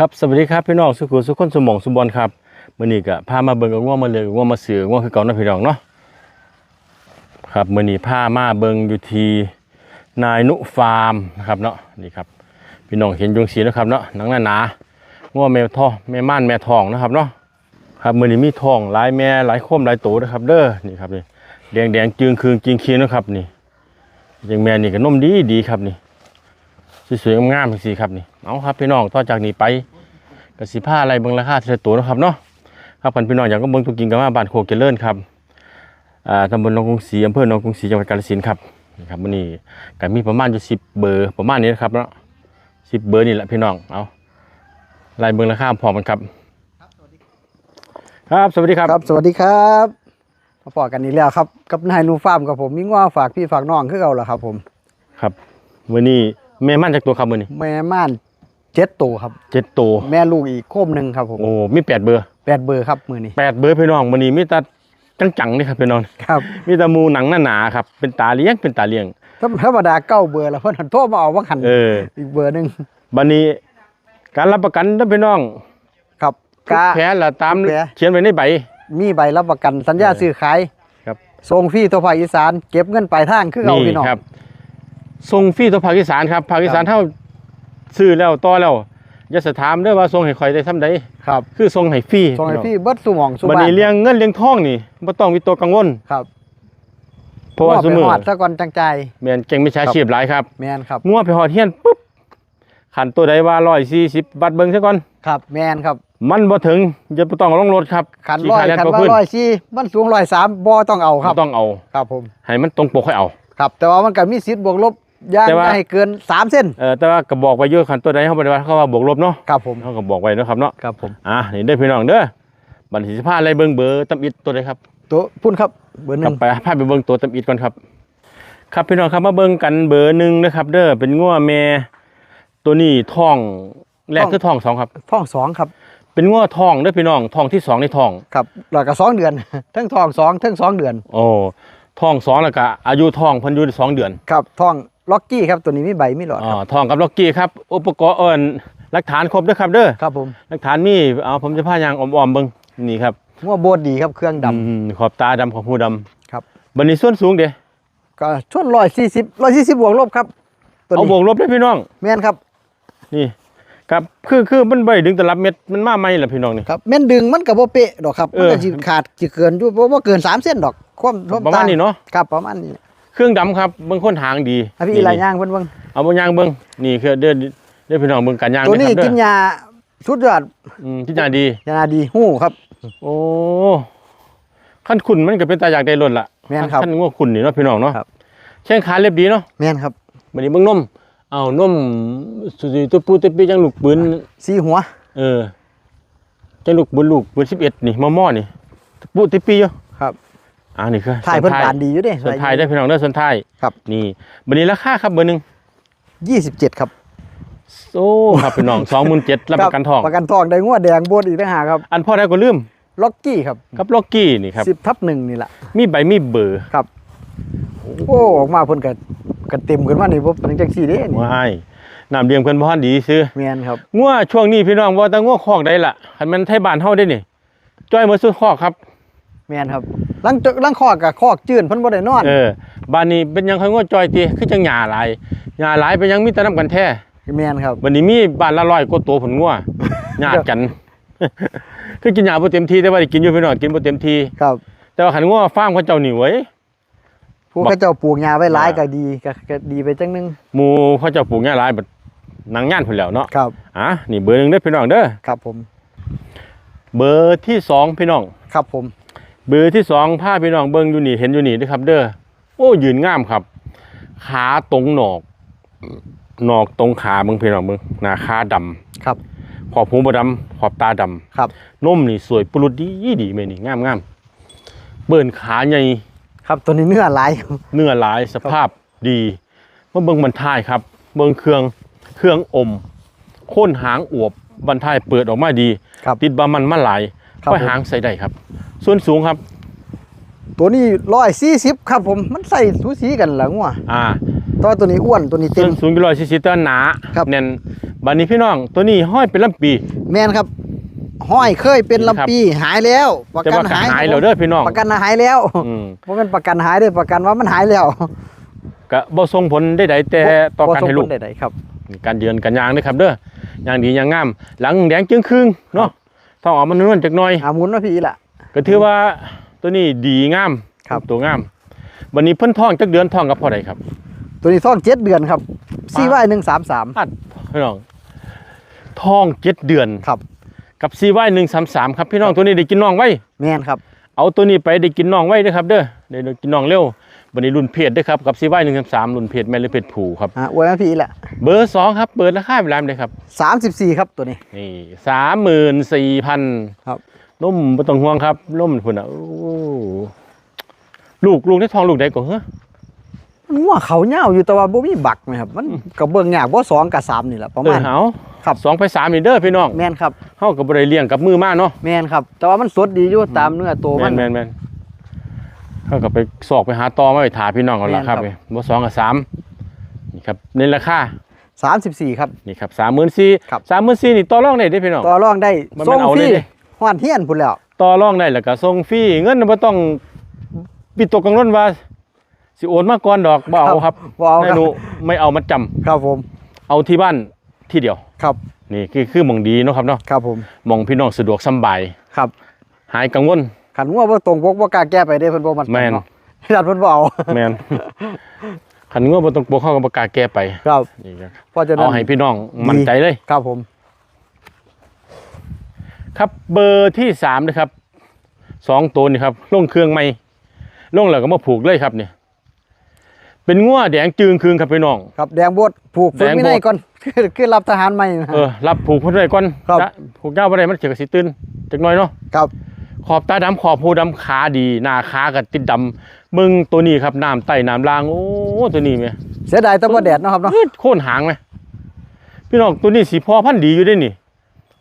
ครับสวัสดีครับพี่น้องสุขุสุขคนสมองสมบอลครับมือนี้ก็พามาเบิ่งกับง่วงมาเลยกับง่วงมาเสือง่วงคือเก่านะพี่น้องเนาะครับมือนี้พามาเบิ่งอยู่ที่นายนุฟาร์มนะครับเนาะนี่ครับพี่น้องเห็นยุงสีนะครับเนาะหนังหนาๆง่วแม่ทองแม่ม่านแม่ทองนะครับเนาะครับมือนี้มีทองหลายแม่หลายโคมหลายโตนะครับ เด้อนี่ครับนี่แดงแดงจึงคืงจริงคีนะครับนี่ยังแม่นี่ก็นุ่มดีดีครับนี่ สวยๆงามๆสิครับนี่เอาครับพี่น้องต่อจากนี้ไปกสิผ้าอะไรเบิ่งราคาเทตัวนะครับเนาะครับพันพี่น้องอยากก็เบิ่งตุกกินกันมาบ้านโคกเจริญครับอ่าตำบลหนองกรุงศรีอำเภอหนองกรุงศรีจังหวัดกาฬสินธุ์ครับนี่ครับมื้อนี้ก็มีประมาณอยู่10เบอร์ประมาณนี้นะครับเนาะ10เบอร์นี่แหละพี่น้องเอาไล่เบิ่งราคาพร้อมกันครับ ครับสวัสดีครับครับ สวัสดีครับมาปอกันนี้แล้วครับ กับนายนูฟาร์มกับผมมีง้อฝากพี่ฝากน้องคือเก่าแหละครับผมครับมื้อนี้ แม่มั่นจากตัวครับมื้อนี้แม่ม่านเจ็ดตัวครับเจ็ดตัวแม่ลูกอีกโคมหนึ่งครับผมโอ้มีแปดเบอร์แปดเบอร์ครับมือนี้แปดเบอร์พี่น้องมื้อนี้มีแต่จังๆนี่ครับพี่น้องครับมีแต่หมูหนังหนาๆครับเป็นตาเลี้ยงเป็นตาเลี้ยงธรรมธรรมดาเก้าเบอร์แล้วเพิ่นโทรมาเอาว่าขันเอออีกเบอร์หนึ่งบันนี้การรับประกันนะพี่น้อง ครับทุกกาแผลละตามทุกแผลเขียนไว้ในใบ มีใบรับประกันสัญญาเออซื้อขายครับส่งฟรีตัวภาคอีสาน เก็บเงินปลายทางคือเก่าพี่น้องครับ ส่งฟรีตัวภาคอีสานครับภาคอีสานเท่าซื้อแล้วต่อแล้วอย่าสะถามเด้อว่าส่งให้ข่อยได้ทำใดครับ คือส่งให้ฟรีส่งให้ฟรีเบิดสู่หม่องสู่บันบ้านนี้เลี้ยงเงินเลี้ยงทองนี่บ่ต้องวิตกกังวลครับเพราะว่าง้อซุไปมื้อฮอดซะก่อนจังใจายแม่นเก่งมิจฉาชีพหลายครับแม่นครับงัวไปฮอดเฮียนปุ๊บขันตัวใดว่า140บัตรเบิ่งซะก่อนครับ แม่นครับ มันบ่ถึงอย่าบ่ต้องลงรถครับขันขี่ร้อยขายแล่นขันบ่ว่าพื้นร้อยสี่มันสูงร้อยสามบ่ต้องเอาครับบ่ต้องเอาครับผมให้มันตรงปกค่อยเอา ครับ แต่ว่ามันก็มีสิทธิ์บวกลบ ย่างแต่ว่าได้เกินสามเส้น เออแต่ว่าก็บอกไว้เยอะขันตัวใดเขาบอกว่าเขาว่าบวกลบเนาะครับผม เขาก็บอกไว้เนาะครับเนาะครับผม อะนี่ได้อพี่น้องเด้อบัตรสิผ้าอะไรเบิ่งเบอร์ตำอิดตัวใดครับ ตัวพุ่นครับ เบอร์หกลันึ่บงไปพาไปเบิ่งตัวตำอิดก่อนครับ ครับพี่น้องครับมาเบิ่งกันเบอร์หนึ่งนะครับ เด้อเป็นงัวแม่ตัวนี้ท้องแรกคือท้องสองครับ ท้องสองครับ เป็นงัวท้องเด้อพี่น้องท้องที่สองในท้องครับแล้วก็สองเดือน ทั้งท้องสองทั้งสองเดือน โอ้ท้องสองแล้วก็อายุท้องเพิ่นอยู่สองเดือน ครับท้อง ล็อกกี้ครับตัวนี้มีใบมีหลอดอ๋อครับท้องกับล็อกกี้ครับ อุปกรณ์เอิ้นหลักฐานครบเด้อครับเด้อครับผมหลักฐานมีเอาผมจะพายางออมๆเบิ่งนี่ครับงัวโบดดีครับเครื่องดอืมขอบตาดำขอบหูดำำครับบันนี้ส่วนสูงเด้ก็ช่วงร้อยสี่สิบร้อยสี่สิบบวกลบครับตัวเอานี้บวกลบได้พี่น้องแม่นครับ นี่ครับคือคือมันบ่ได้ดึงแต่รับเม็ดมันมาใหม่ล่ะพี่น้องนี่ครับแม่นดึงมันกับโบเป๊ะดอกครับเอมันอก็สิขาดสิเกินอยู่เพราะว่าเกินสามเส้นดอกความความประมาณนี้เนาะครับประมาณนี้ เครื่องดำครับเบิ่งคนหางดีอะพี่นี่ลายย่างเพิ่นเบิ่งเอาบ่ย่างเบิ่งนี่คือเด้อเด้อพี่น้องเบิ่งการย่างตัวนี้เด้อครับกินเด้อยาสุดยอดอืมกินยาดียาดีหู้ครับ โอ้ขั้นขุนมันก็เป็นตาอยากได้ล้นล่ะแม่นครับขั้นงัวขุนนี่เนาะพี่น้องเนาะครับแข้งขาเรียบดีเนาะแม่นครับบัดนี้เบิ่งนมเอานมสุดๆตัวปูตัวปีจังลูกปืนสีหัว เออจังลูกปืนลูกปืน11นี่มอๆนี่ปูติปีอยู่ครับ อ่านี่คือถ่ายเพิ่นส่วปานดีอยู่เด้ส่วนท้ายได้พี่น้องเด้อส่วนท้ายครับ นี่บันนี้ราคาครับเบอร์หนึ่ง27ครับโอ้ครับพี่น้องสองหมื่นเจ็ดรับประกันทองประกันทองได้งวดแดงโบดอีกต่างหากครับ อันพ่อได้ก็ลืมล็อกกี้ครับกับล็อกกี้นี่ครับ10ทับหนึ่งนี่แหละมีใบมีเบอร์ครับโอ้ออกมาเพิ่นก็ก็เต็มขึ้นมานี่บ่เป็นจังซี่เด้นี่ว้ายน้ำเลี้ยงเพิ่นบ่ทันดีซื้อแม่นครับงัวช่วงนี้พี่น้องว่าแต่งัวคอกใดล่ะคันมันไทบ้านเฮาได้นี่จ้อยมาซื้อคอกครับแม่นครับ ลังจลังคอกกับคอกจื้นเพิ่นบ่ได้นอนเออบ้านนี้เป็นหยังค่อยงัวจ้อยติคือจังหญ้าหลายหญ้าหลายเป็นหยังมีแต่น้ำกันแท้แม่นครับวันนี้มีบ้านละร้อยกว่าตัวผลงัวญาติกัน คือกินหญ้าบ่เต็มที่แต่ว่าได้กินอยู่พี่น้องกินบ่เต็มที่ครับ แต่ว่าคันงัวฟาร์มเขาเจ้านี่เว้ยผู้บอกเขาเจ้าปลูกหญ้าไว้หลายอ่าก็ดีก็ก็ดีไปจังหนึงหมู่เขาเจ้าปลูกหญ้าหลายบัดนางย่านพุ่นแล้วเนาะครับอะนี่เบอร์หนึงเด้อพี่น้องเด้อครับผม เบอร์ที่สองพี่น้องครับผม เบอร์ที่สองพาพี่น้องเบิ่งอยู่นี่เห็นอยู่นี่เด้อครับ เด้อโอ้ยืนงามครับ ขาตรงหนอกหนอกตรงขาเบิ่งพี่น้องเบิ่งหน้าขาดำครับ ขอบหูบ่ดำขอบตาดำครับนมนี่สวยปรุดดีดีแม่นี่งามงามเบิ่นขาใหญ่ครับตัวนี้เนื้อหลายเนื้อหลายสภาพดีมาเบิ่งบรรทายครับ เบิ่งเครื่องเครื่องอมโค่นหางอวบบรรทายเปิดออกมาดีครับติดบามันมาหลาย ครับไว้ผม หางใส่ได้ครับ ส่วนสูงครับ ตัวนี้140ครับผมมันใส่สูสีกันล่ะงัวอ่าแตัวาตัวนี้อ้วนตัวนี้เต็ส่วม นสูงกี่ร้อยซีซีเตอร์หนาครับ แน่นบบัดนี้พี่น้อง ตัวนี้ห้อยเป็นลำปี แม่นครับ ห้อยเคยเป็นนี่ครับลำปีหายแล้วประแต่กันว่าก็หายหายแล้วเด้อพี่น้องประกันหายแล้วอืมเพราะมันประกันหายเด้อประกันว่ามันหายแล้วก็บ่ส่งผลใดๆแต่ต่อการให้ลูก บ่ส่งผใดๆครับ การเยือนกันยางเด้อครับเด้อย่างดีอย่างงาม หลังแดงจึงครึ่งเนาะ ท้องออกมันนวลจักหน่อยอาหมุนว่าพี่ล่ะก็ถือว่าตัวนี้ดีงามครับ ตัวงามวันนี้เพิ่นท้องจักเดือนท้องกับพอใดครับ ตัวนี้ท้องเจ็ดเดือนครับซีไว้หนึ่งสามสาม อัดพี่น้องท้องเจ็ดเดือนครับ กับซีไว้หนึ่งสามสามครับพี่น้องตัวนี้ได้กินน้องไว้ แม่นครับ เอาตัวนี้ไปได้กินน้องไว้เด้อครับ เด้อได้ได้กินน้องเร็ว วันนี้รุ่นเพจเด้อครับกับซีไว้หนึ่งสามสามรุ่นเพจแม่หรือเพจผูครับอะอวยมาพี่ล่ะเบอร์สองครับเปิดราคาเวลาเลยครับสามสิบสี่ครับตัวนี้นี่สามหมื่นสี่พันครับนุ่มไม่ต้องห่วงครับนุ่มคุณอะโอ้ลูกลูกได้ทองลูกใดก่อนเหรอมันงัวเขาเน่าวอยู่แต่ว่าบ่มีบักไหมครับ มันกับเบิ่งยากว่าสองกับสามนี่แหละประเดิมาณนหาวครับสองไปสามนี่เด้อพี่น้องแม่นครับเฮากับบริเลี้ยงกับมือมาเนาะแม่นครับ แต่ว่ามันสดดีอยู่ตามเนื้อตัวแมมันนแมนแมน เฮากับไปสอกไปหาตอมาไปถาพี่น้องกันละแม่นครับครับนี่บ่สองกับสามนี่ครับในราคาสามสิบสี่ครับนี่ครับสามหมื่นสี่ครับสามหมื่นสี่นี่ต่อรองได้เด้อพี่น้องต่อรองได้มันส่งเอาฟเลรียดิหวานเฮียนพุ่นแล้วต่อรองได้แล้วก็ส่งฟรีเงินบ่ต้องปิดตกกังวลว่าสิโอนมาก่อนดอกบ่เอาครับบ่เอาคแม่รับหนูไม่เอามาจำครับผม เอาที่บ้านที่เดียวครับ นี่คือคือหมองดีเนาะครับเนาะครับผมหมองพี่น้องสะดวกสำบายครับ หายกังวล ขันงัวบ่ตรงปกบ่กล้าแก้ไปได้เพิ่นบ่มันแม่น เนาะดัดเพิ่นบ่เอาแมนขันงวบ่ต้องปกเข้ากับประกล้าแก้ไปครับนี่ครับเพราะฉะนั้เอานให้พี่น้องมั่นใจเลย ครับผม ครับเบอร์ที่สามนะครับสองตัวนี่ครับลงเครื่องไม่ลงแล้วก็มาผูกเลยครับเนี่ยเป็นงัวแดงจึงคืนครับพี่น้อง ครับแดงบดผูกฝึกแดงวินัยบดก่อนคือรับทหารใหม่นะ เออรับผูกคนเลยก่อนครับนะผูกยาวไปได้มันเฉียกสิตื่นจักหน่อยเนาะ ครับ ขอบตาดำขอบหูดำขาดีหน้าขากับติดดำมึงตัวนี้ครับน้ำไต่น้ำลางโอ้ตัวนี้ไหมเสียดายแต่บ่แดดเนาะครับเนาะเฮ้ยโค่นหางไหมพี่น้องตัวนี้สีพอพันธุ์ดีอยู่ได้นี่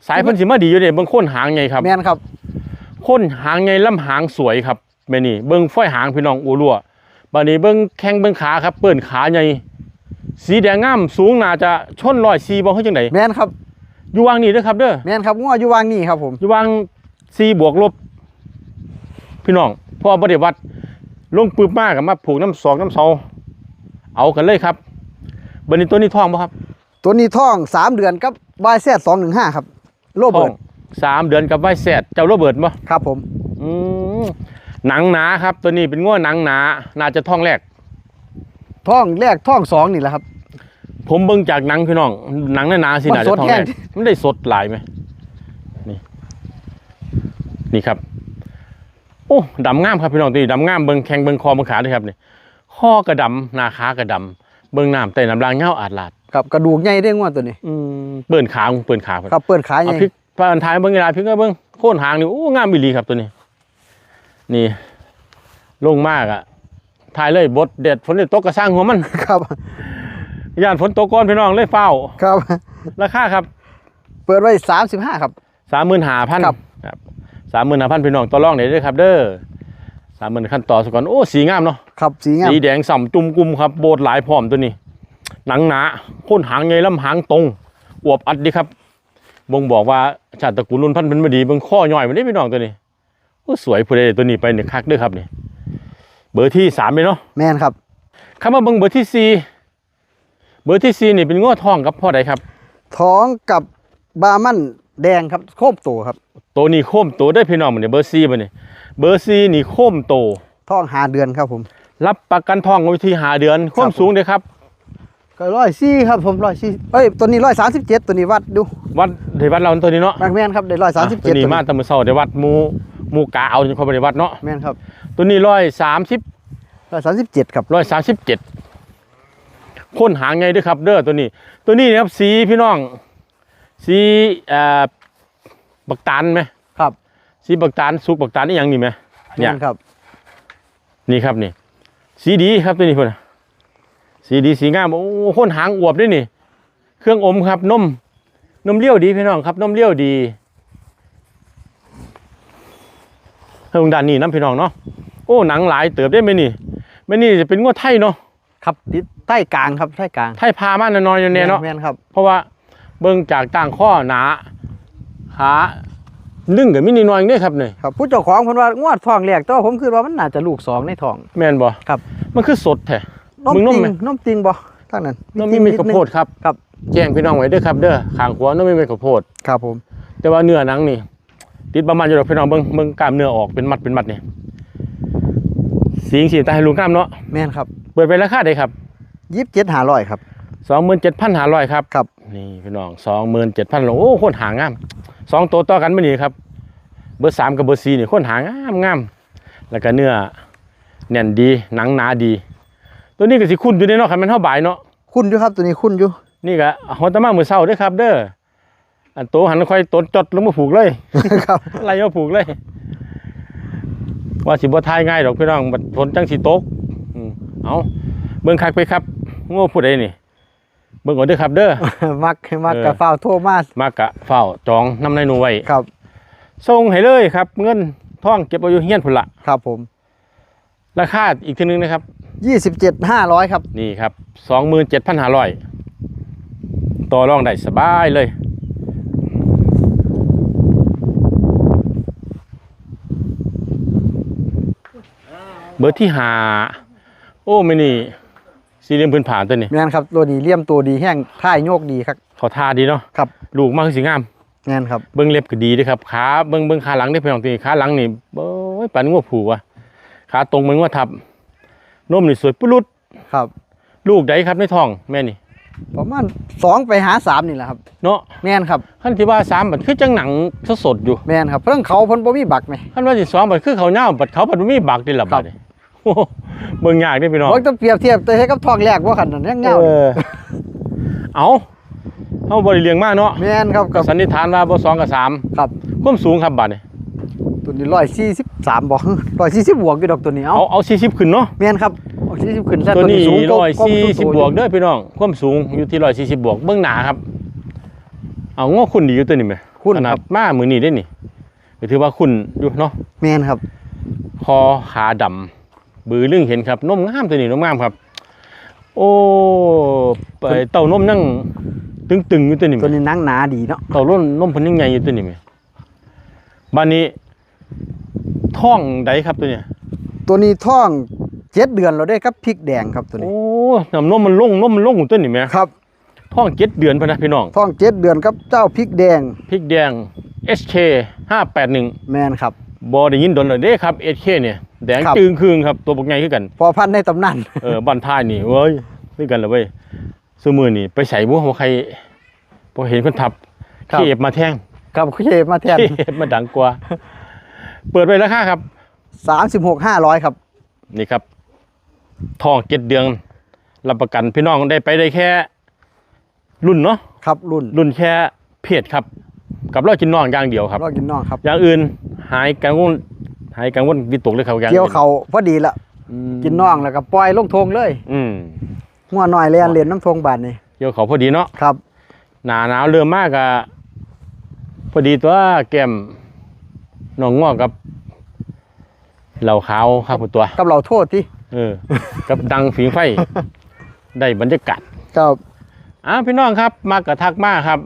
สายพันธุ์สีมาดีอยู่เด้เบิ่งโค่นหางไงครับแม่นครับโค่นหางไงลำหางสวยครับแม่นี่เบิ่งฝ้อยหางพี่น้องอูรัวบัดนี้เบิ่งแข้งเบิ่งขาครับ เปิ้นขาใหญ่สีแดงงามสูงน่าจะชนร้อยซีบ่เฮ็ดจังไดแม่นครับอยู่วางนี่เด้อครับเด้อแม่นครับงัวอยู่วางนี่ครับผมอยู่วางซีบวกลบ พี่น้องพอบ่ได้วัดลงปึบมากกับมาผูกน้ำสองน้ำเสาเอากันเลยครับบัดนี้ตัวนี้ท้องบ่ครับ ตัวนี้ท้องสามเดือนกับบายแซด215ครับ โรท้เบิอร์งตสามเดือนกับไวแซดเจ้าโรเบิร์ตบ่ครับผมอืมหนังหนาครับ ตัวนี้เป็นง้วหนังหนาน่าจะท้องแรกท้องแรกท้องสองนี่แหละครับ ผมเบิ่งจากหนังพี่น้องหนังหนาๆสิมันน่าจะท้องแรกสดแห้งมันได้สดหลายไหมนี่นี่ครับ โอ้ดำงามครับพี่น้องตัวนี้ดำงามเบิ่งแข้งเบิ่งคอเบิ่งขาด้วยครับนี่ข้อกระดำหน้าขากระดำเบิ่งน้ำแต่น้ำลางเงาอาดลาดครับกระดูกใหญ่เด้งว่าตัวนี้อืมเปิ่นขาเปิ่นขาเพิ่นครับเปิดขายใหเอาญ่พริกปานท้ายเบิ่งเวลาพริกก็เบิ่งโค่นหางนี่โอ้งามอีหลีครับตัวนี้ นี่ลงมากอะถ่ายเลยบทเด็ดฝนตกกระสร้างหัวมันครับย่านฝนตกก่อนพี่น้องเลยเฝ้าครับ ราคาครับ เปิดไว้35ครับสามหมื่นห้าพันครับครับ สามหมื่นห้าพันพี่น้องต่อรองได้เลยครับ เด้อสามหมื่นขั้นต่อสก่อนโอ้สีงามเนาะครับสีงามสีแดงส่ำจุ่มกุมครับโบดหลายพร้อมตัวนี้ หนังหนาโค่นหางไงลำหางตรงอวบอัดดีครับบ่งบอกว่าชาติตระกูลรุ่นพันธุ์เป็นมาดีเบิ่งข้อย่อยมันได้พี่น้องตัวนี้โอ้สวยผู้ใดตัวนี้ไปเนี่ยคักเด้อครับนี่เบอร์ที่สามเลยเนาะแม่นครับคำว่าเบิ่งเบอร์ที่สี่เบอร์ที่สี่นี่เป็นง้อทองครับพ่อใดครับท้องกับบามัน แดงครับโคบโตครับตัวนี้โค้มตัวได้อพี่น้องมันเนี่ยเบอร์สี่มันนี่เบอร์สี่นี่โค้มโตท้องหาเดือนครับผม รับประกันทองวิธีหาเดือนโค้มครับผมสูงเลยครับก็ร้อยซี่ครับผมร้อยซี่เอ้ยตัวนี้ร้อยสามสิบเจ็ดตัวนี้วัดดู วัดเดวัดเราตัวนี้เนาะแม่นครับได้ร้อยสามสิบตัเจ็ดวนี้มาแตะมือเศร้าเดวัดหมูหมูกาเอาจนเขาไปในวัดเนาะแม่นครับ ตัวนี้ร้อยสามสิบร้อยสามสิบเจ็ดครับร้อยสามสิบเจ็ดค้นหาไงด้วยครับ เด้อตัวนี้ ตัวนี้นะครับสีพี่น้อง สีเอ่อบักตาลไหมครับสีบักตาลสุกบักตาลนี่ยังนี่ไหมเนี่ยแม่นครับ นี่ครับนี่ สีดีครับตัวนี้พุ่นน่ะสีดีสีงามโอ้ค้นหางอวบด้วยนี่ เครื่องอมครับนมนมเลี้ยวดีพี่น้องครับนมเลี้ยวดีเฮ้ยตรงด้านนี้น้ำพี่น้องเนาะโอ้หนังหลายเติบได้ไหมนี่ไม่นี่จะเป็นงวดไทยเนาะครับติดใต้กลางครับใต้กลางไทยพามาแน่นอนอยู่แน่เนาะแม่นครับเพราะว่า เบิ่งจากต่างข้อหนาขาลึงกับมินิน้อยนี่ครับนี่ครับผู้เจ้าของเพิ่นว่างวดทองแรกแต่ว่าผมคิดว่ามันน่าจะลูกสองในท้อง แม่นบ่ครับ มันคือสดแท้นมมึงนมติงไหมนมติงบ่ทางนั้นน้องมีเม็ดข้าวโพดครับครับ แจ้งพี่น้องไว้เด้อครับ เด้อข้างขวาน้องมีเม็ดข้าวโพด ครับผม แต่ว่าเนื้อหนังนี่ ติดประมาณอยู่ดอกพี่น้องเบิ่งเบิ่งกล้ามเนื้อออกเป็นมัดเป็นมัดนี่สีสีตาให้ลุงกล้ามเนาะแม่นครับ เปิดไปราคาได้ครับยี่สิบเจ็ดหาร้อยครับ 27,500ครับครับ นี่พี่น้อง27,000โอ้โคตรหางามสองตัวต่อกันมื้อนี้ครับ เบอร์สามกับเบอร์สี่นี่โคนหางามงามแล้วก็เนื้อแน่นดีหนังหนาดี ตัวนี้ก็สิคุ้นอยู่ในเนาะคันแมันเท่าบ่ายเนาะคุณอยู่ครับตัวนี้คุณอยู่นี่ก็ฮอนตามามือเศร้าเด้วยครับ เด้ออันโตหันค่อยตดจดลงมาผูกเลยครับไล่มาผูกเลย ว่าสิบ่ทายง่ายดอกพี่น้องบัดฝนจังสิตกอืมเอาเบิ่งคักไปครับโง่ผู้ใดนี่ เบิ่งก่อนเด้อครับ เด้อ มักมักเออกับฟ้าวโทรมามากะเฝ้าจองน้ำในหนูไว้ครับส่งให้เลยครับ เงินท่องเก็บเอาอยู่เฮียนพุ่นละครับผม ราคาอีกทีนึงนะครับยี่สิบเจ็ดห้าร้อยครับ นี่ครับสองหมื่นเจ็ดพันห้าร้อยต่อรองได้สบายเลย เบอร์ที่หาโอ้ไม่นี่ สี่เหลี่ยมพื้นผ่านตัวนี้แม่นครับตัวนี้เลี่ยมตัวดีแห้งท่ายโยกดีครับเขาทาดีเนาะครับลูกมากคือสีงามแม่นครับเบิ้งเล็บก็ดีเด้วยครับขาเบิ้งเบิ้งขาหลังได้เพียงตัวนี้ขาหลังนี่โอ้ยปันงัวผูวะขาตรงเหมันงัวทับนมนี่สวยปุรุษครับ ลูกใดครับในท้องแม่นี่ประมาณสองไปหาสามนี่แหละครับ เนาะแม่นครับขั้นที่ว่าสามบัดคือจังหนังสดๆอยู่แม่นครับเพิ่งเขาเพิ่นบ่มีบักไหมขั้นว่าสิสองบัดคือเขาเน่าบัดเขาบัดบ่มีบักดิล่ะครับัดบนี่โอ้โห เบิ่งยากเด้พี่น้องบอกต้องเปรียบเทียบแต่ให้กับทองแรกว่าขันนั้นยังเงาเออเอาเฮาบ่ได้เลี้ยงมาเนาะแม่นครับกับสันนิษฐานว่าบ่สองกับสามครับความสูงครับบัดนี่ตัวนี้ร้อยสี่สิบสามบอกร้อยสี่สิบบวกอยู่ดอกตัวนี้เอาเอาเอา40ขึ้นเนาะแม่นครับสี่สิบขึ้นแล้วตัวนี้สูงกว่า140บวกเด้อพี่น้องความสูงอยู่ที่140บวกเบิ่งหนาครับ เอาง้อคุณดีอยู่ตัวนี้ไหมคุณขนาคดรับมามือนี้ได้นี่ก็ถือว่าคุณอยู่เนาะแม่นครับ คอขาดำ บือลึงเห็นครับนมงามตัวนี้นมงามครับ โอ้ไปเต้านมนั่งตึงๆอยู่ตัวนี้ไหมตัวนี้หนังหนาดีเนาะเต่าล้นนมเพันยังไงอยู่ตัวนี้ไหมบ้านนี้ท้องใดครับตัวเนี้ยตัวนี้ท้องเจ็ดเดือนเราได้ครับพริกแดงครับตัวนี้โอ้น้ำนมมันลงนมมันลงของตัวนี้ไหมครับท้องเจ็ดเดือนพะนะพี่น้องท้องเจ็ดเดือนครับเจ้าพริกแดงพริกแดง SK 581แม่นครับ บอได้ยินโดนเลยเด้ครับ SK เนี่ยแดงครับ จึงคืงครับตัวบกไงคือกันพอพันธุ์ในตำนาน เออบ้านท้ายนี่เว้ยนี่กันเลยเว้ยซื้อมือนี่ไปใส่บัวหัวใครพอเห็นคนทับครับ เขียบมาแท่งครับเคมาแทนเขียบมาดังกว่า เปิดไปราคาครับสามสิบหกห้าร้อยครับ นี่ครับทองเจ็ดเดือนรับประกันพี่น้องได้ไปได้แค่ รุ่นเนาะครับรุ่นรุ่นแค่เพศครับ กับเรากินนองอย่างเดียวครับ รอกินน้องครับ อย่างอื่นหายกังวลหายกังวลวิตกเลยครับอย่างเกี่ยวอื่นเขาพอดีละอืมกินน้องแล้วก็ปล่อยลงทงเลย อืมงัวหน่อยเลียนเลียนน้ำทงบาทนี่เกี่ยวเขาพอดีเนาะครับ หนาหนาวเริ่มมากอะพอดีตัวแก้มน้องงอกกับเหล่าขาวครับผมตัว กับเราโทษที่เออ กับดังฝีไฟ ได้บรรยากาศครับอะพี่น้องครับ มากระทักมากครับ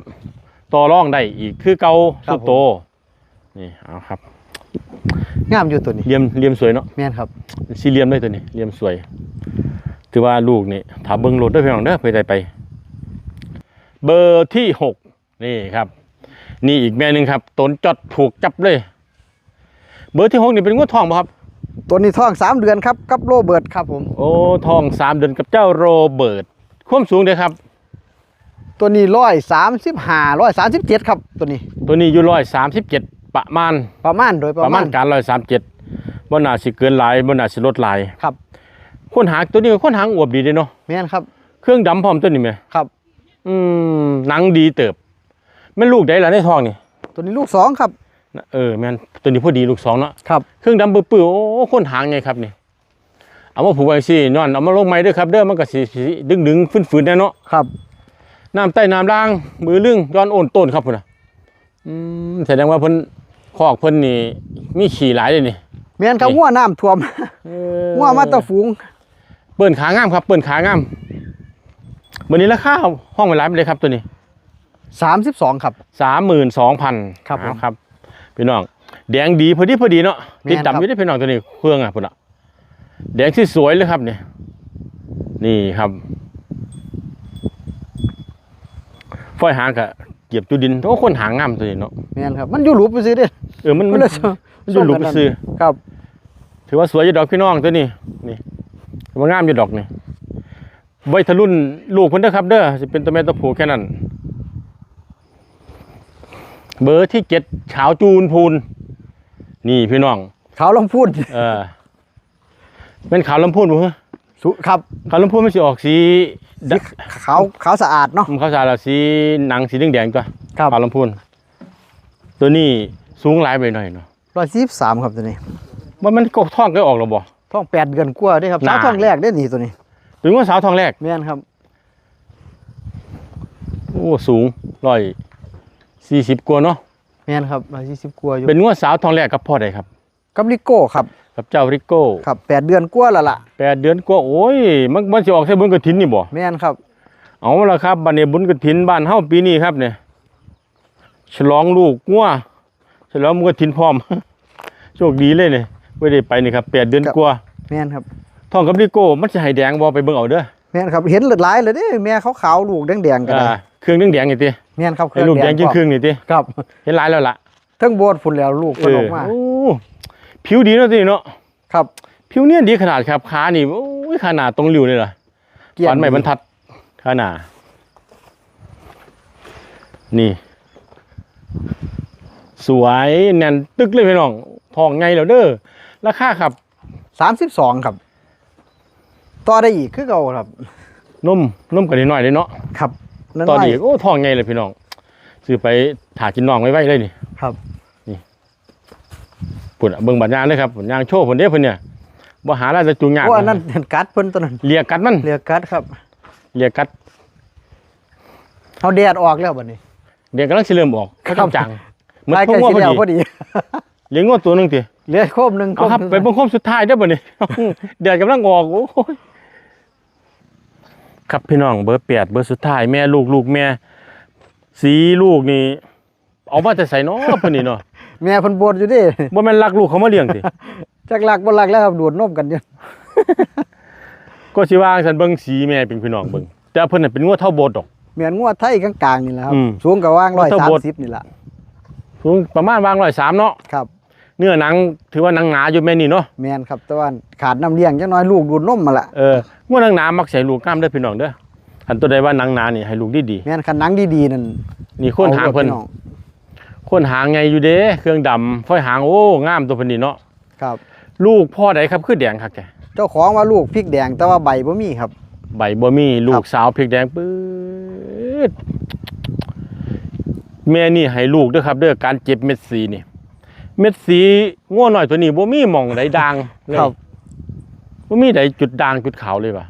ต่อรองได้อีกคือเกาครับสุดโตนี่เอาครับงามอยู่ตัวนี้เหลี่ยมเหลี่ยมสวยเนาะแม่นครับสี่เหลี่ยมเลยตัวนี้เหลี่ยมสวย ถือว่าลูกนี่ถามเบิ้งรถด้วยพี่น้องเด้อไปได้ไป เบอร์ที่หกนี่ครับ นี่อีกแม่หนึ่งครับตนจดถูกจับเลย เบอร์ที่หกนี่เป็นงวดทองป่ะครับ ตัวนี้ท้องสามเดือนครับกับโรเบิร์ตครับผม โอ้ทองสามเดือนกับเจ้าโรเบิร์ตความสูงเลยครับ ตัวนี้ร้อยสามสิบห้าร้อยสามสิบเจ็ดครับตัวนี้ ตัวนี้อยู่ร้อยสามสิบเจ็ดประมาณ ประมาณโดยปประระมามาณณการร้อยสามเจ็ดบ่น่าสิเกินหลายบ่น่าสิลดหลายครับคนหางตัวนี้คนหางอวบดีเด้เนาะแม่นครับเครื่องดำพร้อมตัวนี้ไหมครับ อืมหนังดีเติบแม่นลูกได้ล่ะในท้องนี่ตัวนี้ลูกสองครับเออแม่นตัวนี้พอดีลูกสองเนาะ ครับ เครื่องดำปื้อๆโอ้คนหางไงครับนี่ เอามาผูกไว้สินอน เอามาลงไม้เด้วยครับ เด้อมันก็สิสิดึงๆฟื้นๆแน่เนาะครับ น้ำใต้น้ำล่าง มือลึงย้อนโอนต้นครับพุ่นน่ะอืมแสดงว่าเพิ่นคอกเพิ่นนี่มีขี่หลายเลยนี่แม่นครับนี่งัวน้ำท่วมเอองัวมาแตะฝูงเปิ้นขางามครับ เปิ้นขางามวันนี้ราคาห้องไว้หลายไปเลยครับตัวนี้สามสิบสองครับ สามหมื่นสองพันครับผมครับ พี่น้อง แดงดีพอดีพอดีเนาะแม่นติดครับ ดำอยู่ได้พี่น้องตัวนี้เครื่องอะพุ่นอะแดงที่สวยเลยครับเนี่ยนี่ครับ ฝ้อยหางกะเก็บจุดินโอ้คนหางงามตัวนี้เนาะแม่นครับ มันอยู่หลุบไปซื้อเด้เออมันมันเลยมันอยู่หลุมซื้อครับ ถือว่าสวยอยู่ดอกพี่น้องตัวนี้นี่ถือว่างามอยู่ดอกนี่ใบทะลุนลูกเพิ่นเด้อครับ เด้อจะเป็นตัวแม่ตัวผู้แค่นั้น เบอร์ที่เจ็ดขาวจูนพูน นี่พี่น้องเขาลองพูดเออเป็นขาวลำพูนบ่ฮะ สุครับขาวลำพูนมันสิออกสีดสีขาวขาวสะอาดเนาะำเขาสาละสีหนังสีแดงๆตัวครับขาวลำพูนตัวนี้สูงหลายไปหน่อยเนาะร้อยสี่สามครับตัวนี้ว่ามันก็ท้องก็ออกแล้วบ่ท้องแปดเดือนกว่าเด้ครับน่าสาวท้องแรกได้นี่ตัวนี้ถึงว่าสาวทองแรกแม่นครับโอ้สูงร้อยสี่สิบกว่าเนาะแม่นครับร้อยสี่สิบกว่าอยู่เป็นงวดสาวทองแรกกับพ่อใดครับกับลิโก้ครับ กับเจ้าริโก้ครับแปดเดือนกว่าแล้วล่ะแปดเดือนกว่าโอ้ย มันมันจะออกใส่บุญกระถินนี่บ่แม่นครับ เอาละครับบัดนี้บุญกระถินบ้านเฮาปีนี้ครับเนี่ยฉลองลูกงัวฉลองบุญกระถินพร้อม โชคดีเลยเนี่ยไม่ได้ไปนี่ครับแปดเดือนกว่าแม่นครับทองกับริโก้มันจะให้แดงบ่ไปเบิ่งเอาเด้อแม่นครับเห็นเลือดหลายเลยเด้แม่ขาวๆลูกแดงๆก็ได้อ่าเครื่องแดงๆนี่ติแม่นครับให้ลูกแดงพร้อมครึ่งๆนี่ติครับ เห็นหลายแล้วล่ะทั้งโบสถ์ฝุ่นแล้วลูกเอมันอออกมาโอ้ ผิวดีเนาะติเนาะครับ ผิวเนี่ยดีขนาดครับขานี่โอ้ยขนาดตรงริ้วเลยล่ะเกี่ยฟันใหม่บรรทัดขาหนานี่ สวยแน่นตึกเลยพี่น้องทองไงแล้วเด้อราคาครับสามสิบสองครับ ต่อได้อีกคือเก่าครับนุ่มนุ่มกันนิดหน่อยเลยเนาะครับนั่นตอนไม่นี้โอ้ทองไงเลยพี่น้องซื้อไปถากินน้องไว้ไว้เลยนี่ครับ ปุ่นอะเบิ่งบัตรยางเลยครับผลยางโชว์ผลเด้อเพิ่นเนี่ยบ่หาอะไรจะจูงยากโอ้อันนั้นเห็นกัดเพิ่นตัวนั้นเลียกัดมันเรียกกัดครับเลียกัดเอาแดดออกแล้วบัดนี้เดี๋ยวกำลังสิเริ่มออกเขาครับจำจังเหมือนลายพวใกกล้งัวสิพอแล้วดีพอดีเลี้ยงงัวตัวหนึงติเหลือโคมหนึงเอาครับโมหไปนึ่งเบิ่งโคมสุดท้ายได้อบ่นี่เดือดกำลังออกโอ้ยครับพี่น้องเบอร์แปดเบอร์สุดท้ายแม่ลูกลูกแม่ สีลูกนี่เอามาแต่ใส่เนาะเพิ่นนี่เนาะ แม่เพิ่นบ่นอยู่เดิบ่แม่นรักลูกเขามาเลี้ยงติ จักลักบ่ลักแล้วครับดูดนมกันอยู่ก็สิว่าฉันเบิ่งสีแม่เป็นพี่น้องเบิ่งแต่เพิ่นน่ะเป็นงัวเท่าโบดดอกแม่นงัวไทยกลางๆนี่แหละครับ อืมสูงก็ว่างงัวเท่าโบสถ์130นี่ล่ะสูงประมาณวาง103เนาะครับ เนื้อหนังถือว่าหนังหนาอยู่แม่นี่เนาะแม่นครับแต่ว่าขาดน้ำเลี้ยงจักหน่อยลูกดูดนมมาละเอองัวหนังหนามักใส่ลูกกล้ามเด้อพี่น้องเด้ออันตัวใดว่าหนังหนานี่ให้ลูกดีแม่นคันหนังดีๆนั่นๆนี่โคนหางเพิ่นอไว้พี่องโคนหางไงอยู่เด้ เครื่องดำฝ้อยหางโอ้งามตัวเพิ่นนี่เนาะครับ ลูกพ่อใดครับคือแดงครับแกเจ้าของว่าลูกพริกแดงแต่ว่าใบบ่มีครับ ใบบ่มีลูครักบสาวพริกแดงปื๊ดแม่นี่ให้ลูกเด้อครับเด้อการเจ็บเม็ดสีนี่ เม็ดสีง่วหน่อยตัวนี้บ่มีหม่องใดด่างเลยครับบ่มีใดจุดด่างจุดขาวเลยว่ะ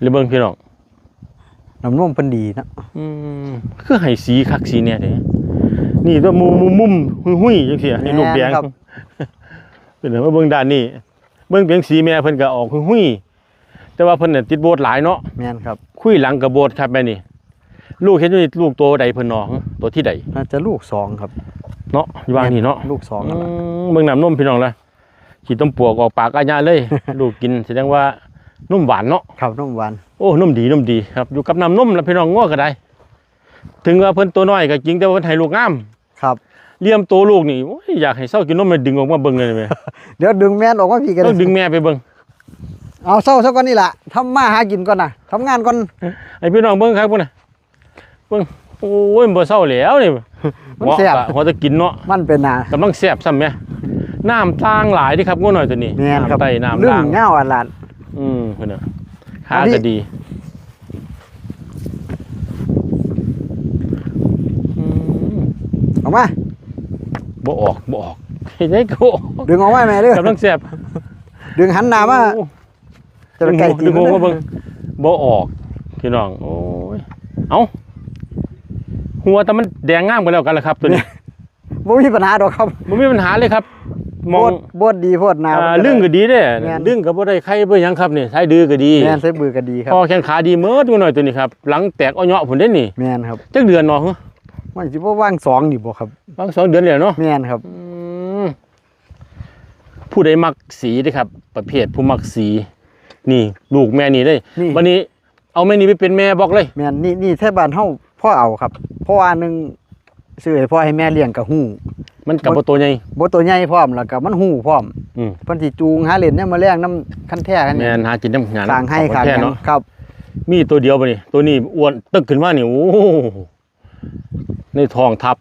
หรือเบิ่งพี่น้องน้ำนมเพิ่นดีนะอืมคือให้สีคักสีเนี่ยเด้ นี่ตัวมุมมุมมุมหุ้ยๆจังซี่นี่ลูกแดงครับเป็นเบิ่งด้านนี้เบิ่งเพียงสีแม่เพิ่นก็ออกหุ้ยๆแต่ว่าเพิ่นน่ะติดโบสถ์หลายเนาะแม่นครับ คุยหลังกับโบสถ์ครับแม่นี่ ลูกเห็นอยู่นี่ลูกโตใดเพิ่นเนาะตัวที่ใดน่าจะลูกสองครับเนาะอยู่วางนี่เนาะลูกสองอืนั่นล่ะมเบิ่งน้ำนมพี่น้องละขี้ต้มปวกออกปากอาญาเลย ลูกกินแสดงว่านุ่มหวานเนาะครับนมหวานโอ้นุ่มดีนุ่มดีครับอยู่กับน้ำนมแล้วพี่น้องง้อก็ได้ ถึงว่าเพิ่นตัวน้อยก็จริงแต่ว่าเพิ่นให้ลูกงามครับเลี้ยมโตลูกนี่โอ้ยอยากให้เศร้ากินนมมาดึงออกมาเบิ่งเลยแม่เดี๋ยวดึงแม่นออกมาพี่กันต้องดึงแม่ไปเบิ่งเอาเศร้าซะก่อนนี่ล่ะทำมาหากินก่อนนะทำงานก่อนให้พี่น้องเบิ่งครับพุ่นน่ะเบิ่งโอ้ยมันบ่เศร้าแล้วนี่มันแซ่บเหาะกะหัวจะกินเนาะมันเป็นนากำลังแซ่บซ้ำแม่น้ำต่างหลายเดิครับง้อหน่อยตัวนี้แม่นครับน้ำไตน้ำเรื่องล่างเงาอันลาดอืมเพิ่นน่ะขาอันนี้ก็ดีอืม ออกมาบ่ออกบ่ออกเฮ็ดได้ก็บ่ออกดึงออกมาแม่เด้อกำลังแซ่บดึงหันหน้ามาโอ้จะไปไกลตีดึงมันหัวเด้มาเบิ่งบ่ออกพี่น้องโอ้ยเอ้าหัวแต่มันแดงงามกันแล้วกันล่ะครับ ตัวนี้บ่มีปัญหาดอกครับบ่มีปัญหาเลยครับมองโบดโบดดีโพดนาอ่ามันลึงก็ดีเด้แม่นลึงก็บ่ได้ใครบ่หยังครับนี่ใช้ดื้อก็ดีแม่นใส่บือก็ดีครับพอแขนขาดีเมิดตัวหน่อยตัวนี้ครับหลังแตกอ้อเหยาะพุ่นเด้นี่แม่นครับจักเดือนเนาะฮะ มันสิบ่ว่างสองนี่บ่ครับบางสองเดือนแล้วเนาะแม่นครับ อืมผู้ใดมักสีเด้ครับ ประเภทผู้มักสี นี่ ลูกแม่นี่ได้นี่ วันนี้ เอาแม่นี่ไปเป็นแม่บอกเลย แม่นนี่นี่แท้บ้านเฮาพ่อเอาครับเพราะว่าหนึงซื้อให้พ่อให้แม่เลี้ยงก็ฮู้มันกับบ่ตัวใหญ่ บ่ตัวใหญ่พร้อมแล้วก็มันฮู้พร้อมอืม เพิ่นสิจูงหาเล่นเนี่ยามมาแรงน้ำคันแท้กันแม่เนี่ยนหากินน้ำงานข้างให้ขอข้างแท้หยังเนาะครับ มีตัวเดียวบ่นี่ตัวนี้อ้วนตึกขึ้นมานี่โอ้โห ในท้องทับ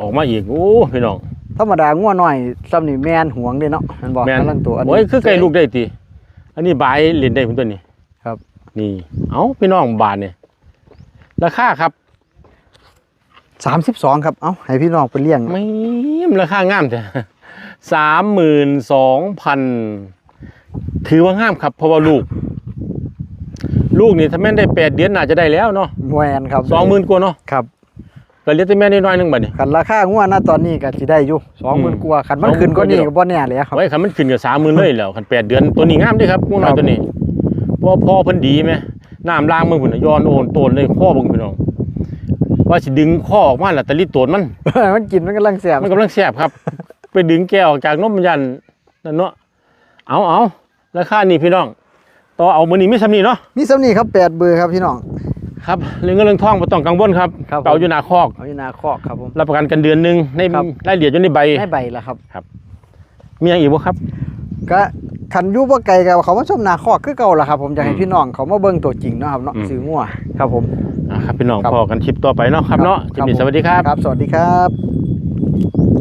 ออกมาอีกโอ้พี่น้องธรรมดางัวน้อยซ้ำนี่แม่นหวงเด้เนาะมันบอกแม่นกำลังตัวอันนี้โอ้ยคือไก่ลูกได้ติอันนี้บายเล่นได้พุ่นตัวนี้ครับ นี่ เอ้าพี่น้องบาทเนี่ยราคาครับ32ครับเอ้าให้พี่น้องไปเลี้ยงไม่มราคางามแต่สามหมื่นสองพันถือว่างามครับเพราะว่าลูก ลูกนี่ถ้าแม่นได้แปดเดือนน่าจะได้แล้วเนาะแหวนครับสองหมื่นกว่าเนาะ ครับ ก็เหลี้ยงแต่แม่น้อยๆหนึงบัดนี้ คันราคางัวณตอนนี้ก็สิได้อยู่อืม20,000กว่าคันมันขึ้นก็นี่ก็บ่แน่เลยครับ ไว้คันมันขึ้นกับสามหมื่นเลยแล้วคันแปดเดือนตัวนี้งามเด้วยครับพวกน้อยตัวนี้เพราะพ่อเพิ่นดีไหมน้ำล้างมือพุ่นน่ะย้อนโอนโตนเลยข้อเบิ่งพี่น้องว่าสิดึงข้อออกมาแล้วแต่ลิโตนมัน มันกินมันกำลังแซ่บมันกำลังแสบครับ ไปดึงแก้วออกจากนมมันยันนั่นเนาะเอาเอาราคานี่พี่น้องต่อเอามือนี้ไม่สำนีเนาะ มีสำนี้ครับ8เบอร์ครับพี่น้อง ครับเรื่องเงินเรื่องทองบ่ต้องกังวลครับครับผมเก่าอยู่หน้าคอก เอาอยู่หนาคอกครับผม รับประกันกันเดือนหนึงในครับ รายละเอียดอยู่ในใบให้ใบละครับ มีอย่างอีกบ่ครับ ก็คันอยู่บ่ไกลกับเขามาชมหนาคอกคือเก่าล่ะครับ ผมอยากให้อืมพี่น้องเขามาเบิ่งตัวจริงเนาะครับเนาะอืม ซื้องัวครับผม อ่าครับพี่น้องครับ พอกันคลิปต่อไปเนาะครับเนาะครับจิมมี่ผมสวัสดีครับ ครับ สวัสดีครับ